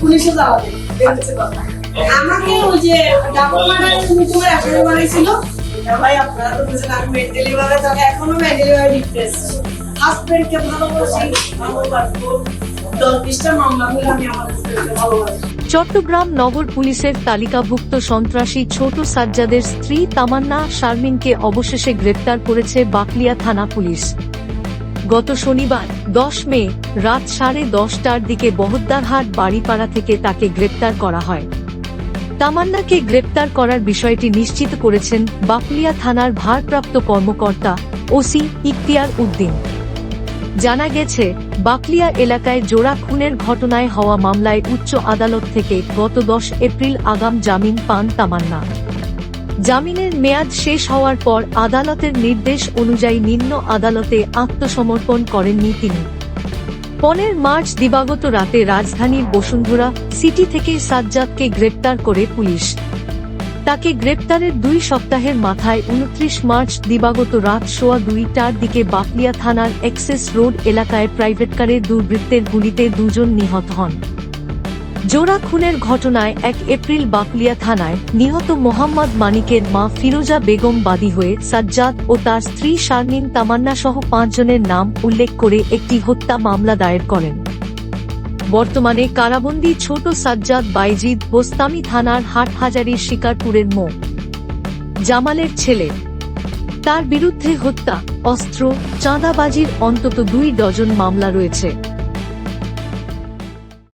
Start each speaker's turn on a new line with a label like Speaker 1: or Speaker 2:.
Speaker 1: পুলিশও আমাকে ওই যে মিটুমের আসামি বানাইছিল
Speaker 2: চট্টগ্রাম নগর পুলিশের তালিকাভুক্ত সন্ত্রাসী ছোট সাজ্জাদের স্ত্রী তামান্না শারমিনকে অবশেষে গ্রেপ্তার করেছে বাকলিয়া থানা পুলিশ। গত শনিবার, দশ মে, রাত সাড়ে দশটার দিকে বহদ্দারহাট বাড়িপাড়া থেকে তাকে গ্রেপ্তার করা হয়। তামান্নাকে গ্রেপ্তার করার বিষয়টি নিশ্চিত করেছেন বাকলিয়া থানার ভারপ্রাপ্ত কর্মকর্তা ওসি ইখতিয়ার উদ্দিন। জানা গেছে বাকলিয়া এলাকায় জোড়া খুনের ঘটনায় হওয়া মামলায় উচ্চ আদালত থেকে গত দশ এপ্রিল আগাম জামিন পান তামান্না। জামিনের মেয়াদ শেষ হওয়ার পর আদালতের নির্দেশ অনুযায়ী নিম্ন আদালতে আত্মসমর্পণ করেননি তিনি। পনেরো মার্চ দিবাগত রাতে রাজধানীর বসুন্ধরা সিটি থেকে সাজ্জাদকে গ্রেপ্তার করে পুলিশ। তাকে গ্রেপ্তারের দুই সপ্তাহের মাথায় উনত্রিশ মার্চ দিবাগত রাত সোয়া দুইটার দিকে বাকলিয়া থানার এক্সেস রোড এলাকায় প্রাইভেট কারে দুর্বৃত্তের গুলিতে দুজন নিহত হন। জোড়া খুনের ঘটনায় এক এপ্রিল বাকলিয়া থানায় নিহত মোহাম্মদ মানিকের মা ফিরোজা বেগম বাদী হয়ে সাজ্জাদ ও তার স্ত্রী শারমিন তামান্না সহ পাঁচজনের নাম উল্লেখ করে একটি হত্যা মামলা দায়ের করেন। বর্তমানে কারাবন্দি ছোট সাজ্জাদ বাইজিদ বোস্তামি থানার হাটহাজারির শিকারপুরের মো। জামালের ছেলে। তার বিরুদ্ধে হত্যা, অস্ত্র, চাঁদাবাজির অন্তত দুই ডজন মামলা রয়েছে।